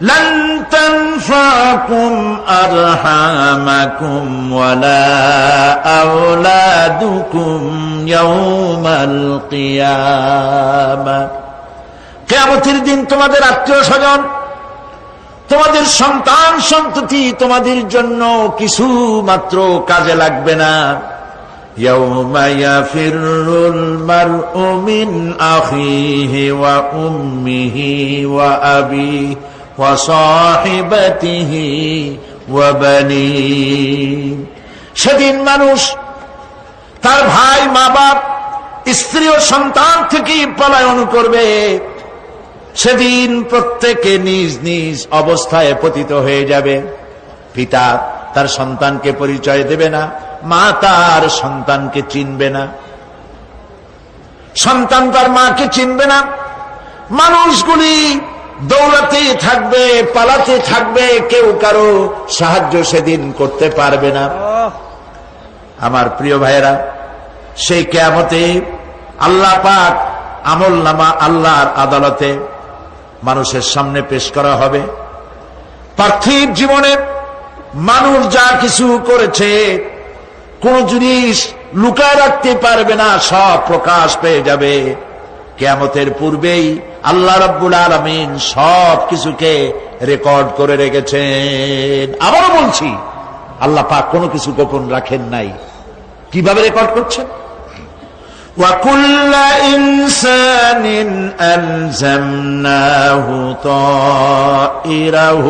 لن تنفعكم أرحامكم ولا أولادكم يوم القيامة কেয়ামতের দিন তোমাদের আত্মীয় স্বজন তোমাদের সন্তান সন্ততি তোমাদের জন্য কিছু মাত্র কাজে লাগবে না يوم يفر المرء من أخيه وأمه وأبيه وصاحبته وبنيه সেদিন মানুষ তার ভাই, মা বাপ, স্ত্রী ও সন্তান থেকে পলায়ন করবে। সেদিন প্রত্যেকে নিজ নিজ অবস্থায় পতিত হয়ে যাবে। পিতা তার সন্তানকে পরিচয় দেবে না, মা তার সন্তানকে চিনবে না। সন্তান তার মাকে চিনবে না। মানুষগুলি দৌড়াতে থাকবে, পালাতে থাকবে, কেউ কারও সাহায্য সেদিন করতে পারবে না। আমার প্রিয় ভাইয়েরা, সেই কেয়ামতে আল্লাহ পাক আমল নামা আল্লাহর আদালতে মানুষের সামনে পেশ করা হবে। পার্থিব জীবনে মানুষ যা কিছু করেছে, কোন জিনিস লুকায় রাখতে পারবে না, সব প্রকাশ পেয়ে যাবে। কেয়ামতের পূর্বেই আল্লাহ রব্বুল আলমিন সব কিছুকে রেকর্ড করে রেখেছেন আবারও বলছি আল্লাহ পাক কোনো কিছু গোপন রাখেন নাই কিভাবে রেকর্ড করছেন وكل إنسان ألزمناه طائره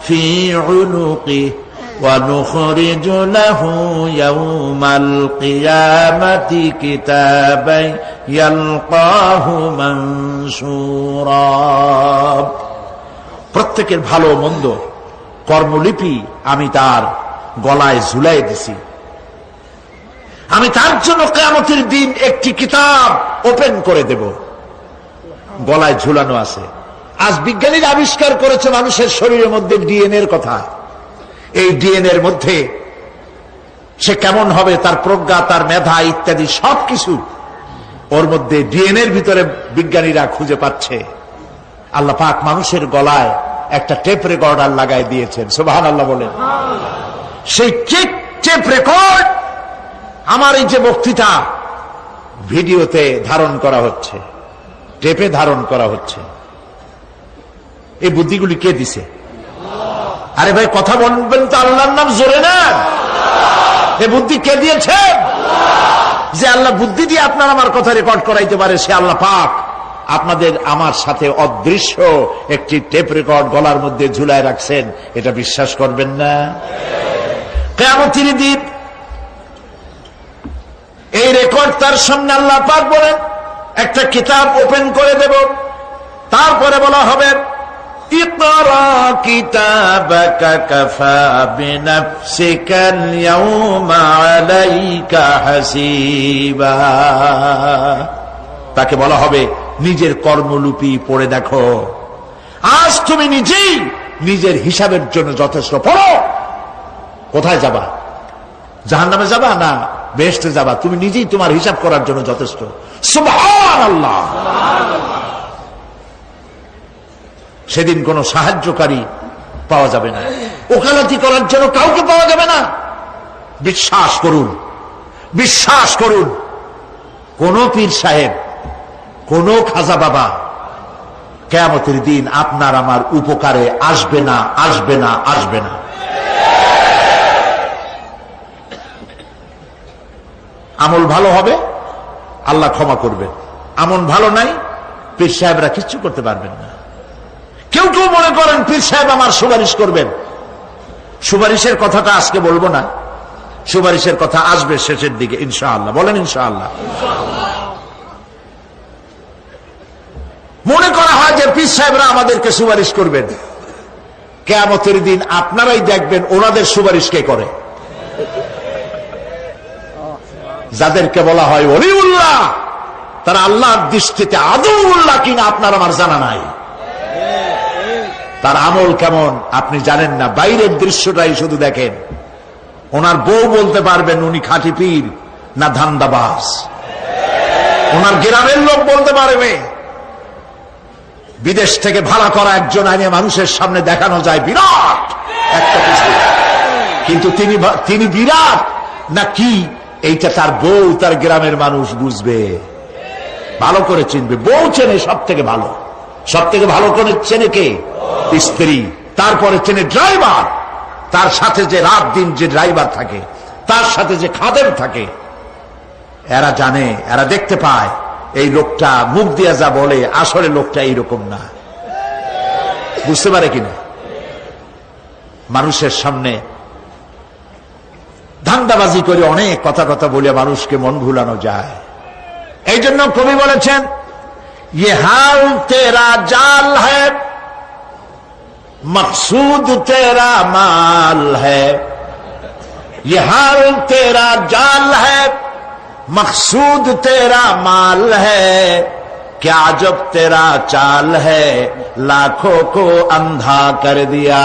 في عنقه ونخرج له يوم القيامة كتابا يلقاه منشورا প্রত্যেকের ভালো মন্দ কর্মলিপি আমি তার গলায় ঝুলাই দিছি আমি তার জন্য কেয়ামতের দিন একটি কিতাব ওপেন করে দেব গলায় ঝুলানো আছে আজ বিজ্ঞানীরা আবিষ্কার করেছে মানুষের শরীরের মধ্যে ডিএনএ এর কথা এই ডিএনএ এর মধ্যে সে কেমন হবে, তার প্রজ্ঞা, তার মেধা ইত্যাদি সবকিছু ওর মধ্যে ডিএনএ এর ভিতরে বিজ্ঞানীরা খুঁজে পাচ্ছে। আল্লাহ পাক মানুষের গলায় একটা টেপ রেকর্ডার লাগাই দিয়েছেন। সুবাহান আল্লাহ বলেন। সেই টেপ টেপ রেকর্ড আমার এই যে বক্তৃতা ভিডিওতে ধারণ করা হচ্ছে, টেপে ধারণ করা হচ্ছে। এই বুদ্ধিগুলি কে দিছে? আরে ভাই, কথা বলবেন তো আল্লাহর নাম জোরে না। এ বুদ্ধি কে দিয়েছে? যে আল্লাহ বুদ্ধি দিয়ে আপনার আমার কথা রেকর্ড করাইতে পারে, সে আল্লাহ পাক। আপনাদের আমার সাথে অদৃশ্য একটি টেপ রেকর্ড গলার মধ্যে ঝুলায় রাখছেন, এটা বিশ্বাস করবেন না? কেমন তিনি দ্বীপ এই রেকর্ড তার সামনে আল্লাহ পাক বলেন, একটা কিতাব ওপেন করে দেব। তারপরে বলা হবে ইকরা কিতাবাকা কাফা বিনাফসিকা আল-ইয়াওমা আলাইকা হাসিবা তাকে বলা হবে নিজের কর্মলুপি পড়ে দেখো। আজ তুমি নিজেই নিজের হিসাবের জন্য যথেষ্ট পড়ো। কোথায় যাবা? জাহান নামে যাবা না বেহেস্টে যাবা? তুমি নিজেই তোমার হিসাব করার জন্য যথেষ্ট। আল্লাহ সেদিন কোন সাহায্যকারী পাওয়া যাবে না। ওকালতি করার জন্য কাউকে পাওয়া যাবে না। বিশ্বাস করুন বিশ্বাস করুন। কোন পীর সাহেব, কোন খাজা বাবা, কেয়ামতের দিন আপনার আমার উপকারে আসবে না আসবে না আসবে না। আমল ভালো হবে, আল্লাহ ক্ষমা করবেন। আমল ভালো নাই, পীর সাহেবরা কিচ্ছু করতে পারবেন না। কেউ কেউ মনে করেন পীর সাহেব আমার সুপারিশ করবেন। সুপারিশের কথাটা আজকে বলব না। সুপারিশের কথা আসবে শেষের দিকে, ইনশাআল্লাহ। বলেন ইনশাআল্লাহ। মনে করা হয় যে পীর সাহেবরা আমাদেরকে সুপারিশ করবেন। কেয়ামতের দিন আপনারাই দেখবেন ওনাদের সুপারিশ কে করে। যাদেরকে বলা হয় অলিউল্লাহ তারা আল্লাহর দৃষ্টিতে আদৌল্লাহ কিনা আপনার আমার জানা নাই। তার আমল কেমন? আপনি জানেন না। বাইরের দৃশ্যটাই শুধু দেখেন। ওনার বউ বলতে পারবেন উনি খাঁটি পীর না ধান্দাবাস ওনার গ্রামের লোক বলতে পারবে। বিদেশ থেকে ভাড়া করা একজন আইনে মানুষের সামনে দেখানো যায় বিরাট একটা কিছু কিন্তু তিনি তিনি বিরাট না কি? এইটা তার বউ, তার গ্রামের মানুষ বুঝবে। ভালো করে চিনবে। বউ চেনে সব থেকে ভালো। সব থেকে ভালো করে চেনে কে? স্ত্রী। তারপরে চেনে ড্রাইভার। তার সাথে যে রাত দিন যে ড্রাইভার থাকে, তার সাথে যে খাদেম থাকে। এরা জানে, এরা দেখতে পায়, এই লোকটা মুখ দিয়া যা বলে, আসলে লোকটা এইরকম না। বুঝতে পারে কিনা মানুষের সামনে ধান্দাবাজি করে অনেক কথা কথা বলে মানুষকে মন ভুলানো যায়। এই জন্য কবি বলেছেন یہ ہاں تیرا جال ہے، مقصود تیرا مال ہے۔ یہ ہاؤ تیرا جال ہے، مقصود تیرا مال ہے۔ کیا جب تیرا چال ہے، لاکھوں کو اندھا کر دیا۔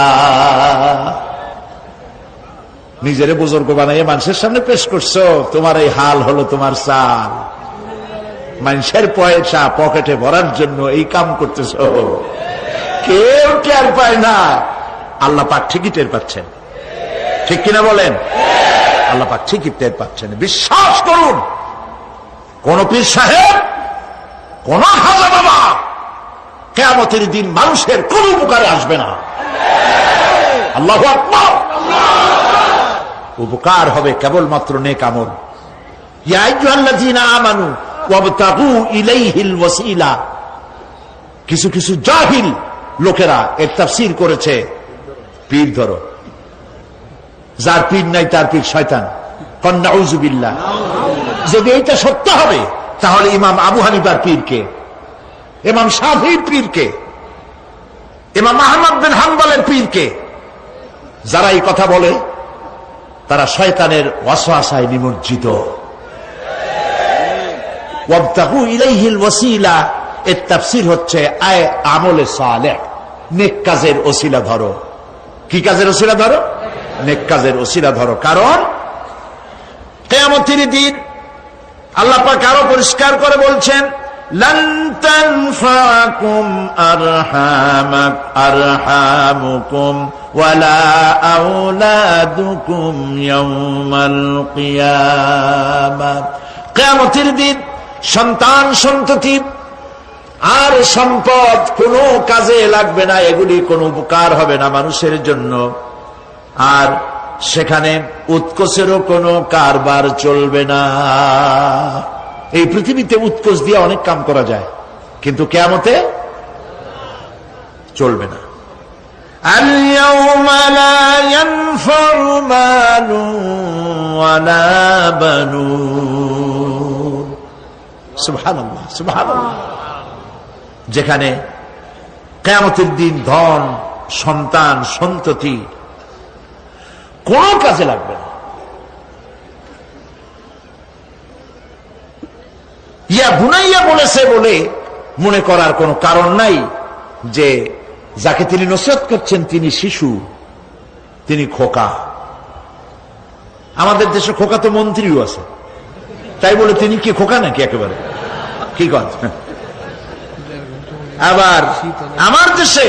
নিজের বুজুর্গ বানাইয়ে মানুষের সামনে পেশ করছো তোমার এই হাল হলো তোমার سال۔ মানুষের পয়সা পকেটে ভরার জন্য এই কাম করতেছ। কেউ টের পায় না। আল্লাহ পাক ঠিকই টের পাচ্ছেন। ঠিক কিনা বলেন? আল্লাহ পাক ঠিকই টের পাচ্ছেন। বিশ্বাস করুন, কোন পীর সাহেব, কোন খাজা বাবা কেমতের দিন মানুষের কোন উপকারে আসবে না। আল্লাহ উপকার হবে কেবলমাত্র নেক আমল। ইয়া আইয়ুহাল্লাযীনা আমানু ওয়াবতাগু কিছু কিছু জাহিল লোকেরা এর তাফসীর করেছে। পীর ধরো। যার পীর নাই, তার পীর শয়তান। কন্যাউজুবিল্লাহ যদি এইটা সত্য হবে, তাহলে ইমাম আবু হানিফার পীরকে, ইমাম শাফির পীরকে, ইমাম আহমদ বিন হাম্বলের পীরকে, যারা এই কথা বলে, তারা শয়তানের ওয়াসওয়াসায় নিমজ্জিত। এর তাফসির হচ্ছে, আয় আমলে সালে নেক কাজের ওসিলা ধরো। কি কাজের ওসিলা ধরো? নেক কাজের ওসিলা ধরো। কারণ, কেয়ামতির দিন আল্লাহ কারও আরও পরিষ্কার করে বলছেন কেমতির দিন সন্তান সন্ততি আর সম্পদ কোনো কাজে লাগবে না এগুলি কোনো উপকার হবে না মানুষের জন্য আর সেখানে উৎকোষেরও কোনো কারবার চলবে না এই পৃথিবীতে উৎকোষ দিয়ে অনেক কাম করা যায় কিন্তু কেমতে চলবে না اليوم لا ينفع مال ولا بنون যেখানে কেমতের দিন ধন, সন্তান, সন্ততি কোন কাজে লাগবে না। ইয়া বুনাইয়া বলেছে বলে মনে করার কোন কারণ নাই যে যাকে তিনি নসিহত করছেন তিনি শিশু, তিনি খোকা। আমাদের দেশে খোকা তো মন্ত্রীও আছে। তাই বলে তিনি কি খোকা নাকি একেবারে? কি কথা? আবার আমার দেশে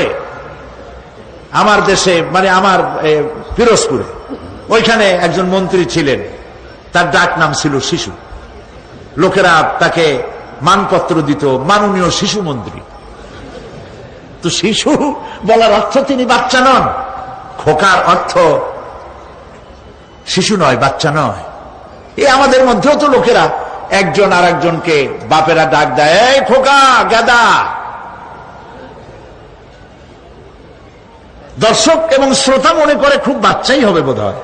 আমার দেশে মানে আমার পিরোজপুরে, ওইখানে একজন মন্ত্রী ছিলেন। তার ডাক নাম ছিল শিশু। লোকেরা তাকে মানপত্র দিত, মাননীয় শিশু মন্ত্রী। তো শিশু বলার অর্থ তিনি বাচ্চা নন। খোকার অর্থ শিশু নয়, বাচ্চা নয়। এ আমাদের মধ্যেও তো লোকেরা একজন আর একজনকে বাপেরা ডাক দেয়, এই খোকা, গাদা। দর্শক এবং শ্রোতা মনে করে খুব বাচ্চাই হবে বোধ হয়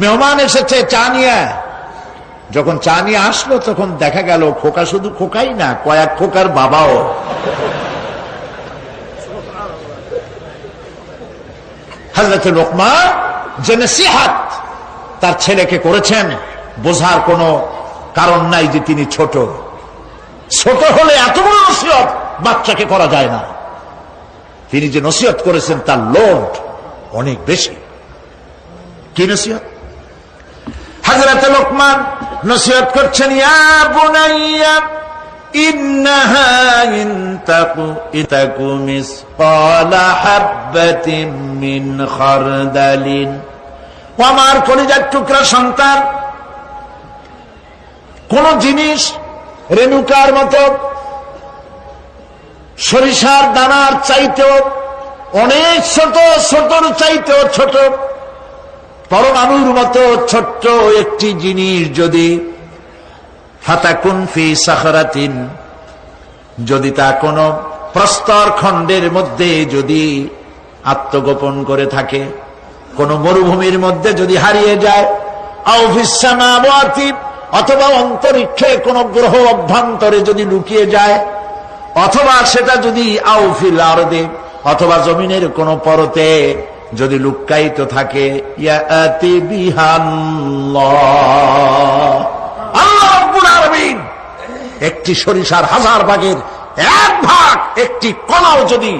মেহমান এসেছে, চা নিয়ে যখন চা নিয়ে আসলো, তখন দেখা গেল খোকা শুধু খোকাই না, কয়েক খোকার বাবাও। হজরত লোকমা যে নসিহাত তার ছেলেকে করেছেন। বোঝার কোনো কারণ নাই যে তিনি ছোট ছোট হলে এত বড় নসিহত বাচ্চাকে করা যায় না তিনি যে নসিহত করেছেন তার লোড অনেক বেশি কি নসিহত হজরত লোকমান নসিহত করছেন ইয়া বুনাইয়া إنها إن تك إن تك مثقال حبة من خردل ও আমার কলিজার টুকরা সন্তান কোন জিনিস রেণুকার মতো সরিষার দানার চাইতেও অনেক ছোট, ছোটর চাইতেও ছোট, পরমাণুর মতো ছোট্ট একটি জিনিস যদি ফাতাকুন ফি সাখারাতিন, যদি তা কোন প্রস্তর খণ্ডের মধ্যে যদি আত্মগোপন করে থাকে, কোন মরুভূমির মধ্যে যদি হারিয়ে যায় অথবা অন্তরিক্ষে কোন গ্রহ অভ্যন্তরে যদি লুকিয়ে যায়, অথবা সেটা যদি আউফিল আরদে, অথবা জমিনের কোন পরতে যদি লুক্কায়িত থাকে একটি সরিষার হাজার ভাগের এক ভাগ একটি কণাও যদি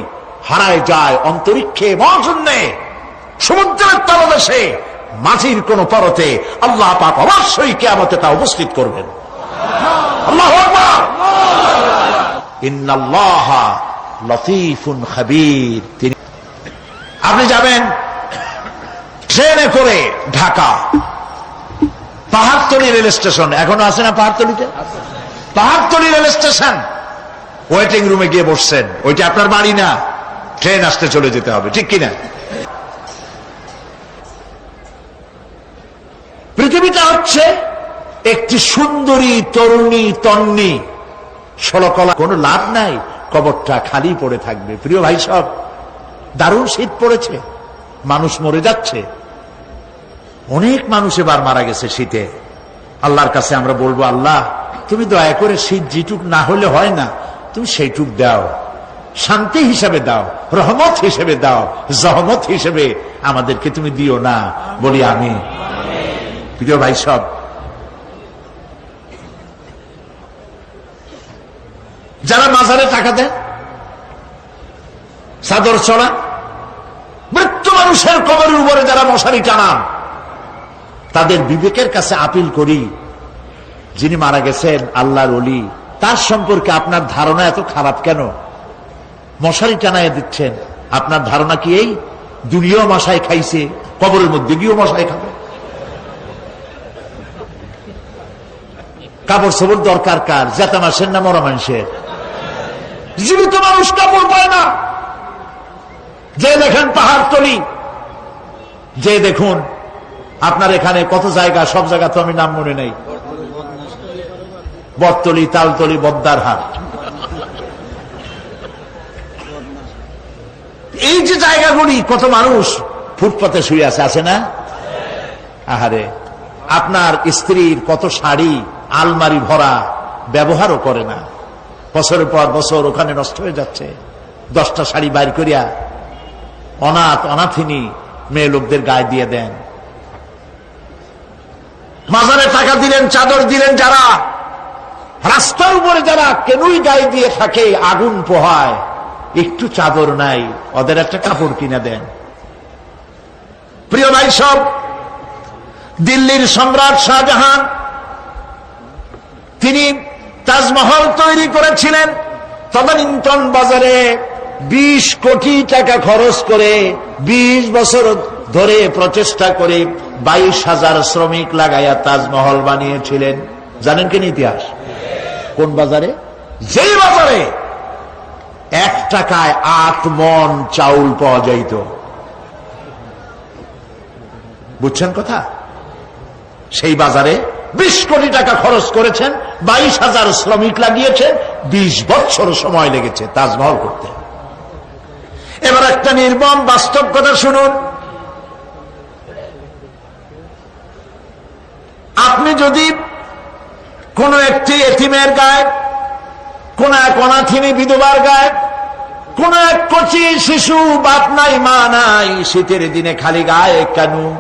হারায় যায় অন্তরিক্ষে, মহাশূন্যে, সমুদ্রের তলদেশে মাঝির কোন পরতে আল্লাহ পাক অবশ্যই কেয়ামতে তা উপস্থিত করবেন। লতিফুন খাবীর। তিনি আপনি যাবেন ট্রেনে করে ঢাকা। Pahartali rail station. এখনও আছে না পাহাড়তলিতে? Pahartali rail station. ওয়েটিং রুমে গিয়ে বসছেন। ওইটা আপনার বাড়ি না? ট্রেন আসতে চলে যেতে হবে। ঠিক কিনা? হচ্ছে একটি সুন্দরী, তরুণী, তন্নি। ষোলকলা, কোনো লাভ নাই। কবরটা খালি পড়ে থাকবে। প্রিয় ভাই সব, দারুণ শীত পড়েছে। মানুষ মরে যাচ্ছে। অনেক মানুষ এবার মারা গেছে শীতে। আল্লাহর কাছে আমরা বলব, আল্লাহ, তুমি দয়া করে শীত যেটুক না হলে হয় না, তুমি সেইটুক দাও। শান্তি হিসাবে দাও, রহমত হিসেবে দাও, জহমত হিসেবে আমাদেরকে তুমি দিও না। বলি আমি প্রিয় ভাই সব। যারা মাজারে টাকা দেন চাদর চড়া, মৃত্যু মানুষের কবরের উপরে যারা মশারি টানান, তাদের বিবেকের কাছে আপিল করি, যিনি মারা গেছেন আল্লাহর অলি তার সম্পর্কে আপনার ধারণা এত খারাপ কেন? মশারি টানায় দিচ্ছেন, আপনার ধারণা কি এই? দুনিয়াও মশাই খাইছে, কবরের মধ্যে গিয়েও মশাই খাবে। কাপড় সবর দরকার কার? জেতা মাসের না মরা মানুষের জীবিত মানুষ কাপড় পায় না। যে দেখেন পাহাড় তলি, যে দেখুন, আপনার এখানে কত জায়গা, সব জায়গা তো আমি নাম মনে নেই। বটতলি, তালতলি, বদ্দার হাট। এই যে জায়গাগুলি, কত মানুষ ফুটপাতে শুয়ে আছে আছে না? আহারে, আপনার স্ত্রীর কত শাড়ি আলমারি ভরা ব্যবহারও করে না। বছরের পর বছর ওখানে নষ্ট হয়ে যাচ্ছে। দশটা শাড়ি বাইর করিয়া অনাথ, অনাথিনী মেয়ে লোকদের গায়ে দিয়ে দেন। মাজারে টাকা দিলেন, চাদর দিলেন যারা। রাস্তার উপরে যারা কেনই গায়ে দিয়ে থাকে, আগুন পোহায়। একটু চাদর নাই, ওদের একটা কাপড় কিনে দেন। প্রিয় ভাই সব, দিল্লির সম্রাট শাহজাহান তিনি তাজমহল তৈরি করেছিলেন। তদানীন্তন বাজারে ২০ কোটি টাকা খরচ করে ২০ বছর ধরে প্রচেষ্টা করে বাইশ হাজার শ্রমিক লাগাইয়া তাজমহল বানিয়েছিলেন। জানেন কেন ইতিহাস? কোন বাজারে? যেই বাজারে এক টাকায় আট মন চাউল পাওয়া যাইত। বুঝছেন কথা? সেই বাজারে বিশ কোটি টাকা খরচ করেছেন। বাইশ হাজার শ্রমিক লাগিয়েছেন বিশ বছর সময় লেগেছে তাজমহল করতে। এবার একটা নির্মম বাস্তব কথা শুনুন। আপনি যদি কোন একটি এতিমের গায়ে, কোন এক অনাথিনী বিধবার গায়ে, কোন এক কচি শিশু বাপ নাই, মা নাই, শীতের দিনে খালি গায়ে কেন?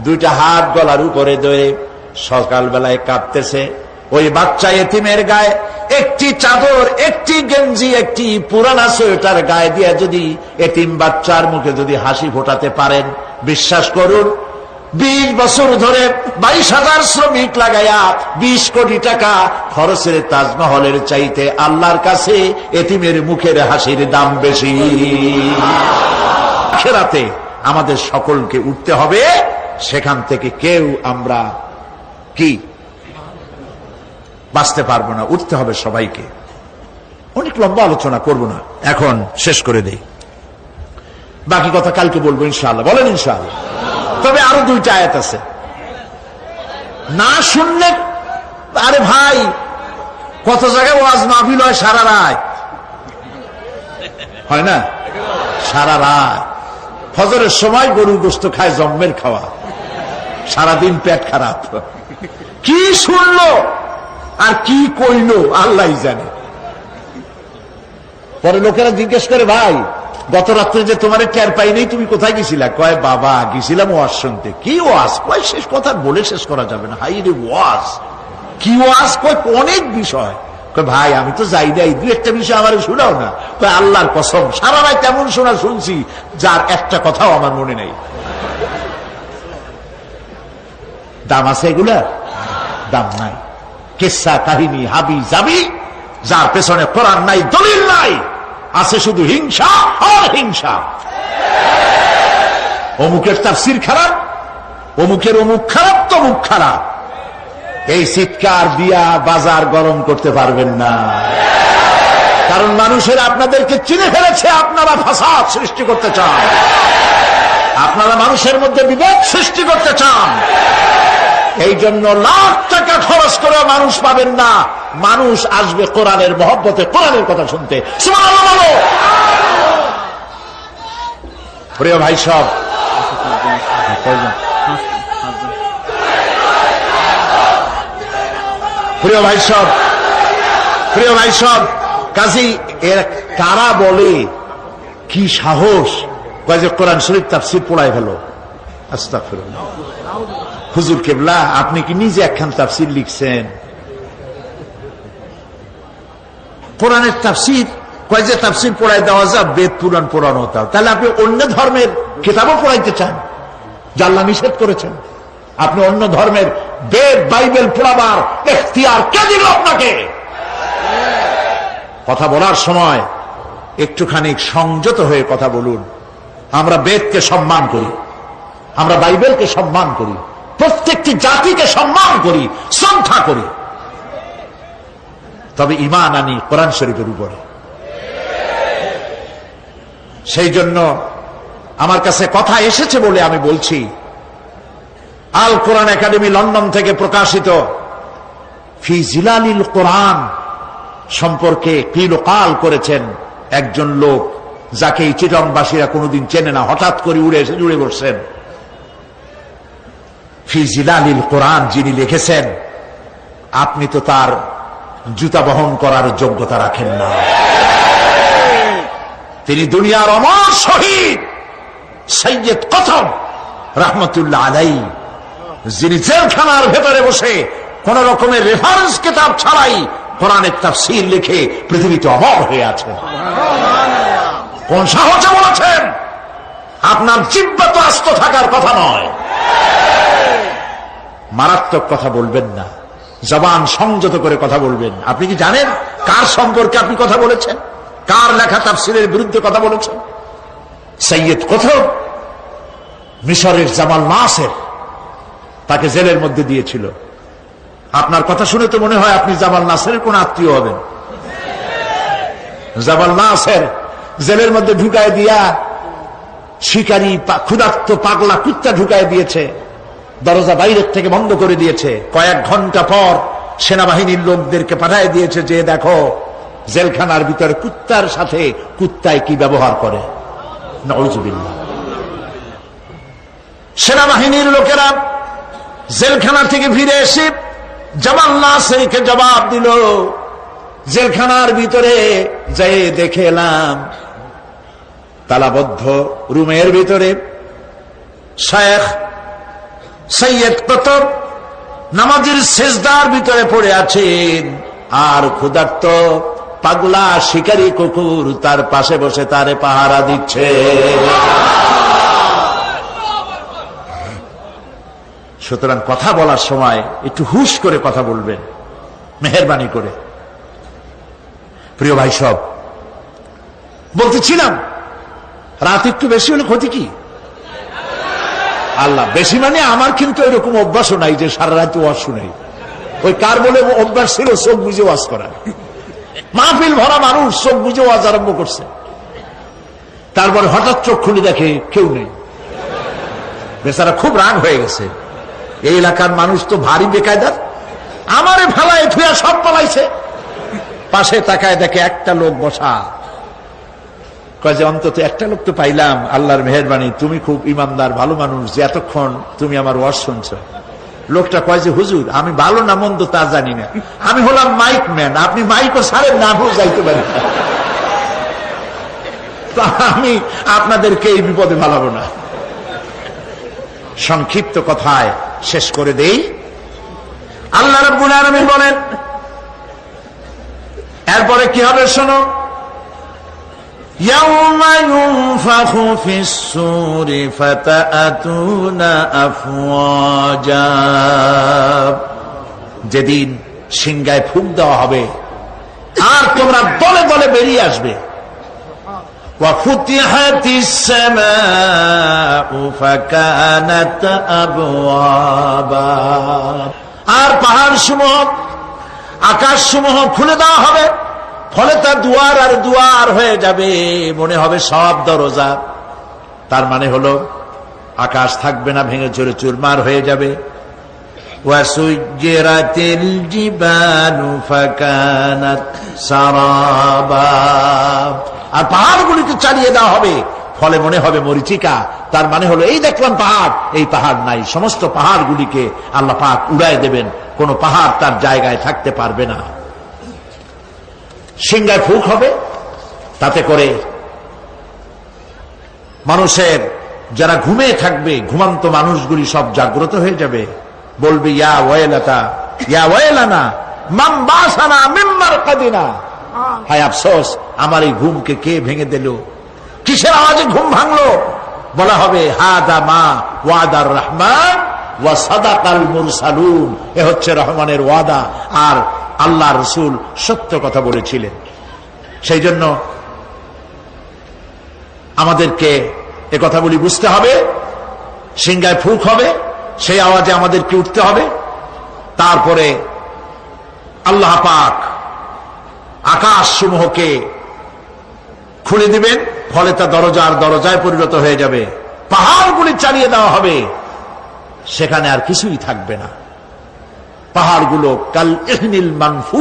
দুইটা হাত গলার উপরে ধরে সকালবেলায় কাঁপতেছে ওই বাচ্চা এতিমের গায়ে একটি চাদর, একটি গেঞ্জি, একটি পুরানা সোয়েটার গায়ে দিয়ে যদি এতিম বাচ্চার মুখে যদি হাসি ফোটাতে পারেন, বিশ্বাস করুন, বিশ বছর ধরে বাইশ হাজার শ্রমিক লাগাইয়া বিশ কোটি টাকা খরচের তাজমহলের চাইতে আল্লাহর কাছে এতিমের মুখের হাসির দাম বেশি। খেরাতে আমাদের সকলকে উঠতে হবে, সেখান থেকে কেউ আমরা কি বাঁচতে পারব না, উঠতে হবে সবাইকে। অনেক লম্বা আলোচনা করব না, এখন শেষ করে দেই। বাকি কথা কালকে বলব ইনশাআল্লাহ, বলেন ইনশাআল্লাহ। তবে আরও দুইটা আয়াত আছে। না শুনলে, আরে ভাই, কত জায়গায় ওয়াজ মাহফিল হয়? সারা রাত। হয় না? সারা রাত। ফজরের সময় গরু গোস্ত খায় জম্মের খাওয়া। সারাদিন পেট খারাপ। কি শুনলো? আর কি কইলো, আল্লাহ জানে। পরে লোকেরা জিজ্ঞেস করে, ভাই গত রাত্রে যে তোমার টের পাই নেই, তুমি কোথায় গেছিলা? কয়, বাবা, গেছিলাম ওয়াজ শুনতে। কি ওয়াজ? কয়, শেষ কথা, বলে শেষ করা যাবে না। হাই রে, ওয়াজ। কি ওয়াজ? কয়, অনেক বিষয়। ভাই, আমি তো যাই নাই। দু একটা বিষয় আমার শোনাও না। কয়, আল্লাহর কসম, সারা রাত তেমন শোনা শুনছি, যার একটা কথাও আমার মনে নেই। দাম আছে এগুলা দাম নাই। কেসা, কাহিনী, হাবি যাবি যার পেছনে কোরআন নাই, দলিল নাই, আছে শুধু হিংসা আর হিংসা। অমুকের তাফসির খারাপ, অমুকের অমুক খারাপ, তমুক খারাপ। এই চিৎকার দিয়া বাজার গরম করতে পারবেন না। কারণ মানুষের আপনাদেরকে চিনে ফেলেছে, আপনারা ফাসাদ সৃষ্টি করতে চান। আপনারা মানুষের মধ্যে বিভেদ সৃষ্টি করতে চান। এই জন্য লাখ টাকা খরচ করে মানুষ পাবেন না। মানুষ আসবে কোরআনের মহব্বতে, কোরআনের কথা শুনতে। প্রিয় ভাই সব। প্রিয় ভাই সব। প্রিয় ভাই সব। কাজী, এর কারা বলে? কি সাহস? কয় যে কোরআন শরীফ তাফসির পড়ায় ফেলো। আস্তাগফিরুল্লাহ। হুজুর কেবলা, আপনি কি নিজে একখান তাফসির লিখছেন? কোরআনের তাফসির, কয় যে তাফসির পড়াই দেওয়া যা বেদ পুরাণ পড়ানো হতো তাহলে আপনি অন্য ধর্মের কিতাবও পড়াইতে চান জাল্লা নিষেধ করেছেন। আপনি অন্য ধর্মের বেদ, বাইবেল পড়াবার এখতিয়ার কে দিল আপনাকে? কথা বলার সময় একটুখানি সংযত হয়ে কথা বলুন। আমরা বেদকে সম্মান করি, আমরা বাইবেলকে সম্মান করি। প্রত্যেকটি জাতিকে সম্মান করি, শ্রদ্ধা করি। তবে ইমান আনি কোরআন শরীফের উপরে। সেই জন্য আমার কাছে কথা এসেছে বলে আমি বলছি, আল কোরআন একাডেমি লন্ডন থেকে প্রকাশিত ফি জিলালিল কোরআন সম্পর্কে কিলোকাল করেছেন একজন লোক, যাকে এই চিটংবাসীরা কোনোদিন চেনে না, হঠাৎ করে উড়ে এসে জুড়ে বসছেন। ফিজিলালিল কোরআন যিনি লিখেছেন, আপনি তো তার জুতা বহন করার যোগ্যতা রাখেন না। তিনি দুনিয়ার অমর শহীদ, সৈয়দ কথম রহমতুল্লাহ আলাই যিনি জেলখানার ভেতরে বসে কোন রকমের রেফারেন্স কিতাব ছাড়াই কোরআনের তাফসীর লিখে পৃথিবীতে অমর হয়ে আছেন। কোন সাহসে বলেছেন, আপনার জিব্বা তো আস্ত থাকার কথা নয়। মারাত্মক কথা বলবেন না। জবান সংযত করে কথা বলবেন। আপনি কি জানেন কার সম্পর্কে আপনি কথা বলেছেন? কার লেখা তাফসিরের বিরুদ্ধে কথা বলেছেন? সৈয়দ কোথাও মিশরের জামাল নাসের তাকে জেলের মধ্যে দিয়েছিল। আপনার কথা শুনে তো মনে হয় আপনি জামাল নাসের কোন আত্মীয় হবেন। জামাল নাসের জেলের মধ্যে ঢুকায় দিয়া শিকারী ক্ষুধার্ত পাগলা কুত্তা ঢুকায় দিয়েছে। দরজা বাইরের থেকে বন্ধ করে দিয়েছে। কয়েক ঘণ্টা পর সেনাবাহিনীর লোকদেরকে পাঠায় দিয়েছে যে, দেখো, জেলখানার ভিতরে কুত্তার সাথে কুত্তায় কি ব্যবহার করে? সেনাবাহিনীর লোকেরা জেলখানা থেকে ফিরে এসে জামাল নাসেরকে জবাব দিল, জেলখানার ভিতরে যাই দেখে এলাম। তালাবদ্ধ রুমের ভিতরে শেখ সৈয়দ কতব নামাজের শেষদার ভিতরে পড়ে আছেন। আর ক্ষুধার্ত পাগলা শিকারী কুকুর তার পাশে বসে তারে পাহারা দিচ্ছে। সুতরাং কথা বলার সময় একটু হুশ করে কথা বলবেন, মেহরবানি করে। প্রিয় ভাই সব, বলতেছিলাম, রাত একটু বেশি হলে ক্ষতি কি? আল্লাহ, বেশি মানে আমার কিন্তু এরকম অভ্যাসও নাই যে সারা রাত ওয়াজ শুনাই ওই কার বলে অভ্যাস ছিল, চোখ বুঝে ওয়াজ করা। মাহফিল ভরা মানুষ চোখ বুঝে ওয়াজ আরম্ভ করছে। তারপরে হঠাৎ চোখ খুলে দেখে কেউ নেই। বেচারা খুব রাগ হয়ে গেছে। এই এলাকার মানুষ তো ভারী বেকায়দার। আমারে ফেলায়, থুয়া সব পালাইছে। পাশে তাকায় দেখে একটা লোক বসা। কয় যে, অন্তত একটা লোক তো পাইলাম, আল্লাহর মেহরবানি। তুমি খুব ইমানদার, ভালো মানুষ, যে এতক্ষণ তুমি আমার ওয়াজ শুনছ। লোকটা কয় যে, হুজুর, আমি ভালো না মন্দ তা জানি না। আমি হলাম মাইক ম্যান, আপনি মাইকও সারেন না ভুল যাইতে পারেন আমি আপনাদেরকে এই বিপদে ভালাবো না। সংক্ষিপ্ত কথায় শেষ করে দেই। আল্লাহ রাব্বুল আলামিন বলেন, এরপরে কি হবে শোনো? يوم ينفخ في السور فتأتون أفواجا যেদিন সিংগায় ফুক দেওয়া হবে আর তোমরা দলে দলে বেরিয়ে আসবে وفتحت السماء فكانت أبوابا আর পাহাড় সমূহ আকাশ সমূহ খুলে দেওয়া হবে ফলে তার দুয়ার আর দুয়ার হয়ে যাবে, মনে হবে সব দরজা। তার মানে হল, আকাশ থাকবে না, ভেঙে চড়ে চুরমার হয়ে যাবে। আর পাহাড়গুলিকে চালিয়ে দেওয়া হবে, ফলে মনে হবে মরিচিকা। তার মানে হলো, এই দেখলাম পাহাড়, এই পাহাড় নাই। সমস্ত পাহাড়গুলিকে আল্লাহ পাহাড় উড়াই দেবেন। কোনো পাহাড় তার জায়গায় থাকতে পারবে না। সিংগায় ফুক হবে, তাতে করে মানুষের যারা ঘুমিয়ে থাকবে, ঘুমান্ত মানুষগুলি সব জাগ্রত হয়ে যাবে। বলবে, ইয়া ওয়েলাতা ইয়া ওয়েলানা মাম মিম্মার কাদিনা হায় আফসোস, আমার এই ঘুমকে কে ভেঙে দিল? কিসের আওয়াজে ঘুম ভাঙলো? বলা হবে, হাদা মা ওয়াদার রহমান ওয়া সাদাকাল মুরসালুন। এ হচ্ছে রহমানের ওয়াদা। আর আল্লাহ রসুল সত্য কথা বলেছিলেন। সেই জন্য আমাদেরকে এ কথাগুলি বুঝতে হবে সিংগায় ফুক হবে, সেই আওয়াজে আমাদেরকে উঠতে হবে। তারপরে আল্লাহ পাক আকাশ সমূহকে খুলে দিবেন, ফলে তা দরজার দরজায় পরিণত হয়ে যাবে। পাহাড়গুলি চালিয়ে দেওয়া হবে, সেখানে আর কিছুই থাকবে না। পাহাড়গুলো কাল ইহনিল মানফু